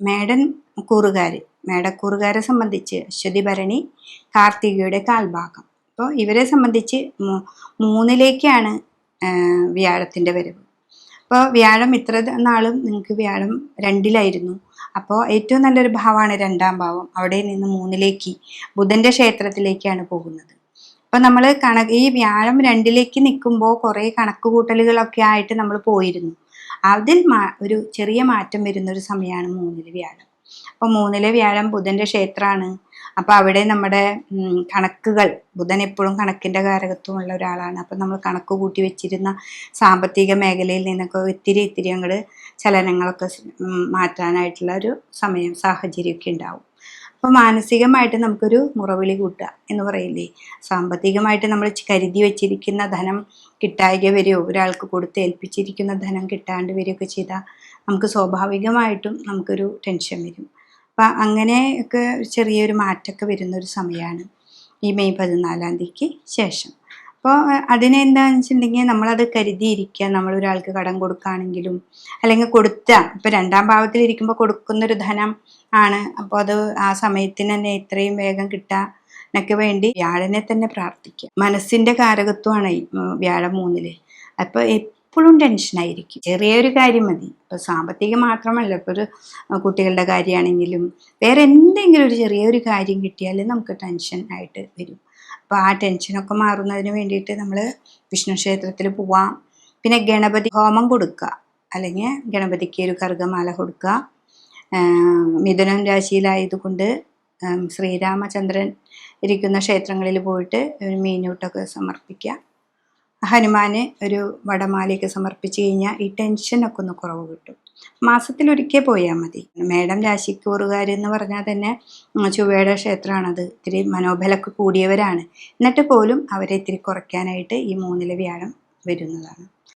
മേടൻ കൂറുകാർ മേടക്കൂറുകാരെ സംബന്ധിച്ച് അശ്വതി ഭരണി കാർത്തികയുടെ കാൽഭാഗം. അപ്പോൾ ഇവരെ സംബന്ധിച്ച് മൂന്നിലേക്കാണ് വ്യാഴത്തിന്റെ വരവ്. അപ്പോൾ വ്യാഴം ഇത്ര നാളും നിങ്ങൾക്ക് വ്യാഴം രണ്ടിലായിരുന്നു. അപ്പോൾ ഏറ്റവും നല്ലൊരു ഭാവമാണ് രണ്ടാം ഭാവം. അവിടെ നിന്ന് മൂന്നിലേക്ക് ബുധന്റെ ക്ഷേത്രത്തിലേക്കാണ് പോകുന്നത്. അപ്പോൾ നമ്മൾ കണ ഈ വ്യാഴം രണ്ടിലേക്ക് നിൽക്കുമ്പോൾ കുറേ കണക്ക് കൂട്ടലുകളൊക്കെ ആയിട്ട് നമ്മൾ പോയിരുന്നു. അതിൽ മാ ഒരു ചെറിയ മാറ്റം വരുന്ന ഒരു സമയമാണ് മൂന്നില വ്യാഴം. അപ്പോൾ മൂന്നിലെ വ്യാഴം ബുധന്റെ ക്ഷേത്രമാണ്. അപ്പോൾ അവിടെ നമ്മുടെ കണക്കുകൾ ബുധൻ എപ്പോഴും കണക്കിന്റെ കാരകത്വമുള്ള ഒരാളാണ്. അപ്പം നമ്മൾ കണക്ക് കൂട്ടി വെച്ചിരുന്ന സാമ്പത്തിക മേഖലയിൽ നിന്നൊക്കെ ഇത്തിരി ഇത്തിരി അങ്ങോട്ട് ചലനങ്ങളൊക്കെ മാറ്റാനായിട്ടുള്ള ഒരു സമയം സാഹചര്യമൊക്കെ ഉണ്ടാവും. അപ്പോൾ മാനസികമായിട്ട് നമുക്കൊരു മുറവിളി കൂട്ടുക എന്ന് പറയില്ലേ? സാമ്പത്തികമായിട്ട് നമ്മൾ കരുതി വെച്ചിരിക്കുന്ന ധനം കിട്ടായിക വരികയോ ഒരാൾക്ക് കൊടുത്ത് ഏൽപ്പിച്ചിരിക്കുന്ന ധനം കിട്ടാണ്ട് വരികയൊക്കെ ചെയ്താൽ നമുക്ക് സ്വാഭാവികമായിട്ടും നമുക്കൊരു ടെൻഷൻ വരും. അപ്പം അങ്ങനെയൊക്കെ ചെറിയൊരു മാറ്റമൊക്കെ വരുന്ന ഒരു സമയമാണ് ഈ മെയ് പതിനാലാം തീയതിക്ക് ശേഷം. അപ്പോൾ അതിനെന്താണെന്ന് വെച്ചിട്ടുണ്ടെങ്കിൽ നമ്മളത് കരുതിയിരിക്കുക. നമ്മൾ ഒരാൾക്ക് കടം കൊടുക്കുകയാണെങ്കിലും അല്ലെങ്കിൽ കൊടുത്ത ഇപ്പം രണ്ടാം ഭാവത്തിൽ ഇരിക്കുമ്പോൾ കൊടുക്കുന്നൊരു ധനം ആണ്. അപ്പോൾ അത് ആ സമയത്തിന് തന്നെ എത്രയും വേഗം കിട്ടാനൊക്കെ വേണ്ടി വ്യാഴനെ തന്നെ പ്രാർത്ഥിക്കുക. മനസ്സിന്റെ കാരകത്വമാണ് വ്യാഴം മൂന്നിൽ. അപ്പോൾ എപ്പോഴും ടെൻഷനായിരിക്കും ചെറിയൊരു കാര്യം മതി. ഇപ്പോൾ സാമ്പത്തികം മാത്രമല്ല ഇപ്പോൾ ഒരു കുട്ടികളുടെ കാര്യമാണെങ്കിലും വേറെ എന്തെങ്കിലും ഒരു ചെറിയൊരു കാര്യം കിട്ടിയാൽ നമുക്ക് ടെൻഷൻ ആയിട്ട് വരും. അപ്പോൾ ആ ടെൻഷനൊക്കെ മാറുന്നതിന് വേണ്ടിയിട്ട് നമ്മൾ വിഷ്ണു ക്ഷേത്രത്തിൽ പോവാം. പിന്നെ ഗണപതി ഹോമം കൊടുക്കുക അല്ലെങ്കിൽ ഗണപതിക്ക് ഒരു കറുകമാല കൊടുക്കുക മിഥുനം രാശിയിലായതുകൊണ്ട് ശ്രീരാമചന്ദ്രൻ ഇരിക്കുന്ന ക്ഷേത്രങ്ങളിൽ പോയിട്ട് മീനൂട്ടൊക്കെ സമർപ്പിക്കുക ഹനുമാന് ഒരു വടമാലയൊക്കെ സമർപ്പിച്ച് കഴിഞ്ഞാൽ ഈ ടെൻഷനൊക്കെ ഒന്ന് കുറവ് കിട്ടും. മാസത്തിലൊരിക്കൽ പോയാൽ മതി. മേഡം രാശിക്കൂറുകാർ എന്ന് പറഞ്ഞാൽ തന്നെ ചൊവ്വയുടെ ക്ഷേത്രമാണത് ഇത്തിരി മനോബലമൊക്കെ കൂടിയവരാണ്. എന്നിട്ട് പോലും അവരെ ഇത്തിരി കുറയ്ക്കാനായിട്ട് ഈ മൂന്നിലെ വ്യാഴം വരുന്നതാണ്.